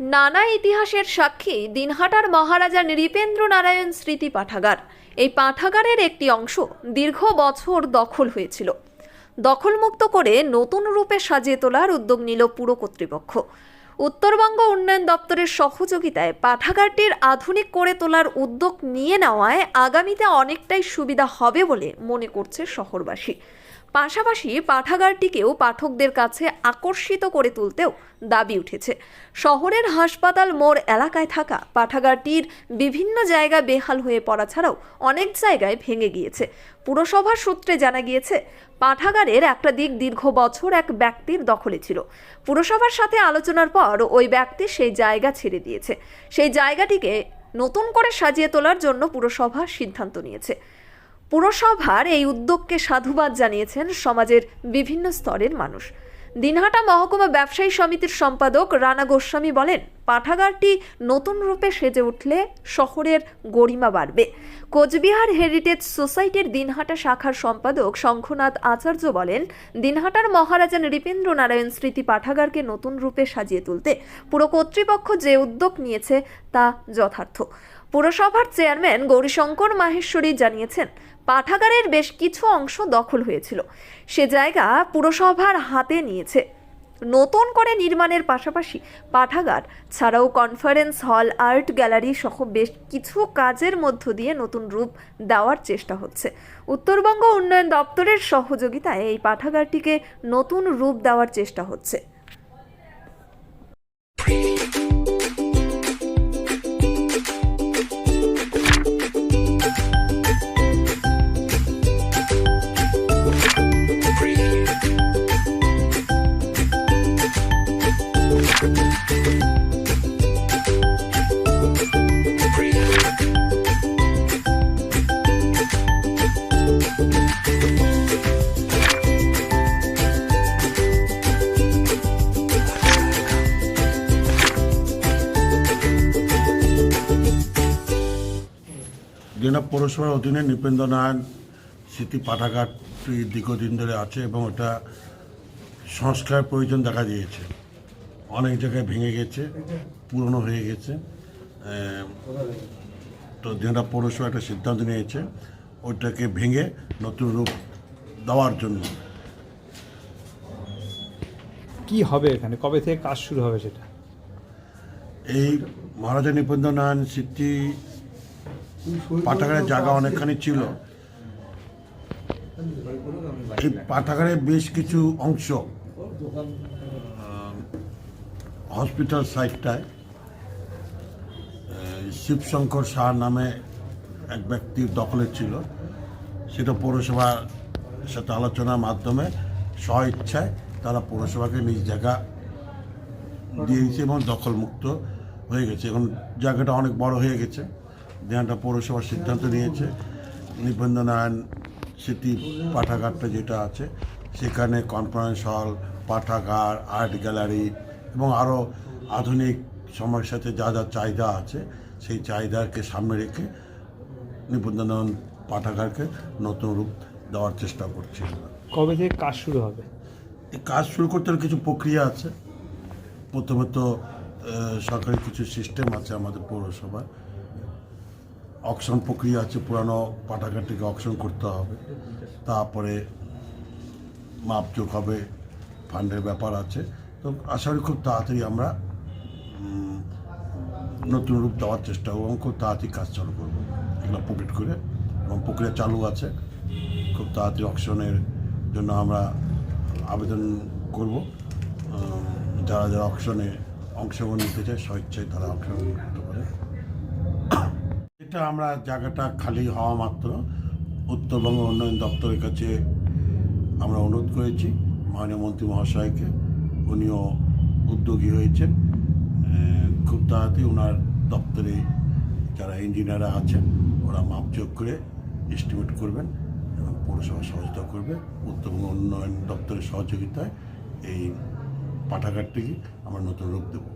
নানা ইতিহাসের সাক্ষী দিনহাটার মহারাজা নৃপেন্দ্র নারায়ণ স্মৃতি পাঠাগার। এই পাঠাগারের একটি অংশ দীর্ঘ বছর দখল হয়েছিল। দখলমুক্ত করে নতুন রূপে সাজিয়ে তোলার উদ্যোগ নিল পুর কর্তৃপক্ষ। উত্তরবঙ্গ উন্নয়ন দপ্তরের সহযোগিতায় পাঠাগারটির আধুনিক করে তোলার উদ্যোগ নিয়ে নেওয়ায় আগামীতে অনেকটাই সুবিধা হবে বলে মনে করছে শহরবাসী। পাশাপাশি পাঠাগারটিকেও পাঠকদের কাছে আকর্ষিত করে তুলতেও দাবি উঠেছে। শহরের হাসপাতাল মোড় এলাকায় থাকা পাঠাগারটির বিভিন্ন জায়গা বেহাল হয়ে পড়া ছাড়াও অনেক জায়গায় ভেঙে গিয়েছে। পুরসভার সূত্রে জানা গিয়েছে, পাঠাগারের একটা দিক দীর্ঘ বছর এক ব্যক্তির দখলে ছিল। পুরসভার সাথে আলোচনার পর ওই ব্যক্তি সেই জায়গা ছেড়ে দিয়েছে। সেই জায়গাটিকে নতুন করে সাজিয়ে তোলার জন্য পুরসভা সিদ্ধান্ত নিয়েছে। পুরসভার এই উদ্যোগকে সাধুবাদ জানিয়েছেন সমাজের বিভিন্ন স্তরের মানুষ। দিনহাটা মহকুমা ব্যবসায়ী সমিতির সম্পাদক রানা গোস্বামী বলেন পাঠাগারটি নতুন রূপে সেজে উঠলে শহরের গরিমা বাড়বে। কোচবিহার হেরিটেজ সোসাইটির দিনহাটা শাখার সম্পাদক শঙ্খনাথ আচার্য বলেন, দিনহাটার মহারাজা নৃপেন্দ্র নারায়ণ স্মৃতি পাঠাগারকে নতুন রূপে সাজিয়ে তুলতে পুরো কর্তৃপক্ষ যে উদ্যোগ নিয়েছে তা যথার্থ। পুরসভার চেয়ারম্যান গৌরীশঙ্কর মাহেশ্বরী জানিয়েছেন, পাঠাগারের বেশ কিছু অংশ দখল হয়েছিল। সে জায়গা পুরসভার হাতে নিয়েছে। নতুন করে নির্মাণের পাশাপাশি পাঠাগার ছাড়াও কনফারেন্স হল আর্ট গ্যালারি সহ বেশ কিছু কাজের মধ্য দিয়ে নতুন রূপ দেওয়ার চেষ্টা হচ্ছে। উত্তরবঙ্গ উন্নয়ন দপ্তরের সহযোগিতায় এই পাঠাগারটিকে নতুন রূপ দেওয়ার চেষ্টা হচ্ছে। দিনা পৌরসভার অধীনে নৃপেন্দ্র নারায়ণ স্মৃতি পাঠাগারটি দীর্ঘদিন ধরে আছে এবং এটা সংস্কার প্রয়োজন দেখা দিয়েছে। অনেক জায়গায় ভেঙে গেছে পুরনো হয়ে গেছে। তো দিনা পৌরসভা একটা সিদ্ধান্ত নিয়েছে ওইটাকে ভেঙে নতুন রূপ দেওয়ার জন্য। কি হবে এখানে? কবে থেকে কাজ শুরু হবে সেটা? এই মহারাজা নৃপেন্দ্র নারায়ণ স্মৃতি পাঠাগারের জায়গা অনেকখানি ছিল। এই পাঠাগারের বেশ কিছু অংশ হসপিটাল সাইডটায় শিবশঙ্কর শাহ নামে এক ব্যক্তির দখলে ছিল। সেটা পৌরসভার সাথে আলোচনার মাধ্যমে স্ব ইচ্ছায় তারা পৌরসভাকে নিজ জায়গা দিয়েছে এবং দখলমুক্ত হয়ে গেছে। এখন জায়গাটা অনেক বড় হয়ে গেছে। দেহানটা পৌরসভার সিদ্ধান্ত নিয়েছে। নিবন্ধ নারায়ণ স্মৃতি পাঠাগারটা যেটা আছে সেখানে কনফারেন্স হল পাঠাগার আর্ট গ্যালারি এবং আরও আধুনিক সময়ের সাথে যা যা চাহিদা আছে সেই চাহিদাকে সামনে রেখে নিবন্ধন পাঠাগারকে নতুন রূপ দেওয়ার চেষ্টা করছি কবে থেকে কাজ শুরু হবে? এই কাজ শুরু করতে হলে কিছু প্রক্রিয়া আছে। প্রথমত সরকারি কিছু সিস্টেম আছে আমাদের পৌরসভায় অকশন প্রক্রিয়া আছে, পুরানো পাঠাগারটিকে অকশন করতে হবে। তারপরে মাপযোগ হবে, ফান্ডের ব্যাপার আছে। তো আশা করি খুব তাড়াতাড়ি আমরা নতুন রূপ দেওয়ার চেষ্টা করব এবং খুব তাড়াতাড়ি কাজ চালু করব। এগুলো পকেট করে এবং প্রক্রিয়া চালু আছে। খুব তাড়াতাড়ি অকশনের জন্য আমরা আবেদন করব। যারা যারা অকশনে অংশগ্রহণ নিতে চায়, স্বেচ্ছায় তারা অংশগ্রহণ করতে পারে। এটা আমরা জায়গাটা খালি হওয়া মাত্র। উত্তরবঙ্গ উন্নয়ন দপ্তরের কাছে আমরা অনুরোধ করেছি, মাননীয় মন্ত্রী মহাশয়কে। উনিও উদ্যোগী হয়েছেন। খুব তাড়াতাড়ি ওনার দপ্তরে যারা ইঞ্জিনিয়াররা আছেন, ওরা মাপযোগ করে এস্টিমেট করবেন এবং পৌরসভা সহযোগিতা করবে। উত্তরবঙ্গ উন্নয়ন দপ্তরের সহযোগিতায় এই পাঠাগারটিকে আমরা নতুন রূপ দেবো।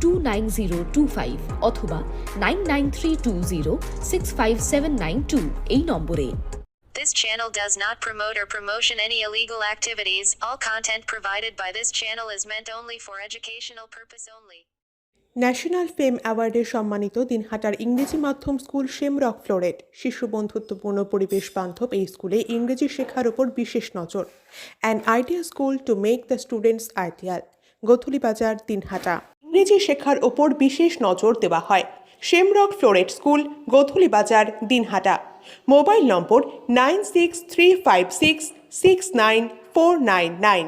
two nine zero two five অথবা nine nine three two zero six five seven nine two এই নম্বরে This channel does not promote or promotion any illegal activities. All content provided by this channel is meant only for educational purpose only. National fame অ্যাওয়ার্ডে সম্মানিত দিনহাটার ইংরেজি মাধ্যম school Shamrock floret শিশু বন্ধুত্বপূর্ণ পরিবেশ বান্ধব এই স্কুলে ইংরেজি শেখার ওপর বিশেষ নজর an idea school to make the students ideal Godhuli Bazar Dinhata ইংরেজি শেখার ওপর বিশেষ নজর দেওয়া হয়। Shamrock Floret school, Godhuli Bazar, Dinhata. Mobile number nine six three five six six nine four nine nine.